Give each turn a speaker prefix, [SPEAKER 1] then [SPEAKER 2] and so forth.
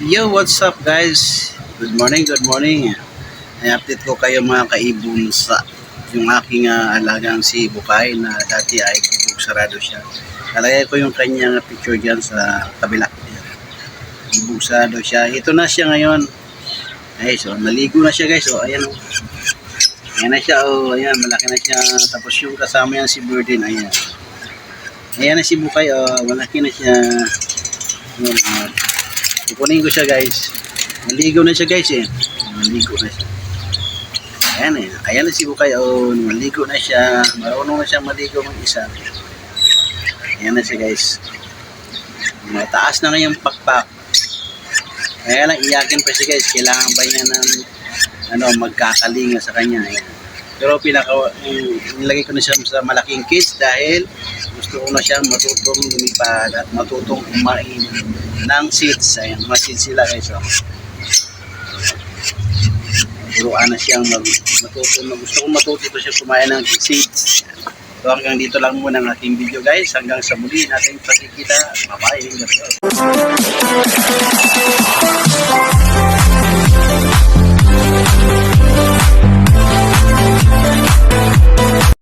[SPEAKER 1] Yo, what's up guys? Good morning, good morning. I-update ko kayo mga kaibon sa yung aking ah, alagang si Bukay na dati ay bubog siya. Nalagay ko yung kanyang picture dyan sa kabila. Bubog sarado siya. Ito na siya ngayon. Ay, so naligo na siya guys. So, ayan. Ayan na siya. Oh, ayan, malaki na siya. Tapos yung kasama yan si Birdin. Ayan. Ayan na si Bukay. Oh, malaki na siya. Ayan, ah. Kukunin ko siya guys. Maligo na siya guys eh. Maligo na siya. Ayan eh. Ayan na si Bukay. Oh, maligo na siya. Marunong na siya maligo ng isa. Ayan na siya guys. Mataas na ngayong pakpak. Kaya lang iyakin pa siya guys. Kailangan ba niya ng ano, magkakalinga sa kanya. Ayan. Pero pinaka, um, nilagay ko na siya sa malaking case dahil gusto ko na siyang matutong lumipad at matutong kumain ng seeds. Ayan, mga seeds sila guys. Oh. Turuan na siyang mag, matuto na gusto kong matuto siya kumain ng seeds. So hanggang dito lang muna ang aking video guys. Hanggang sa muli natin pagkikita. Bye-bye.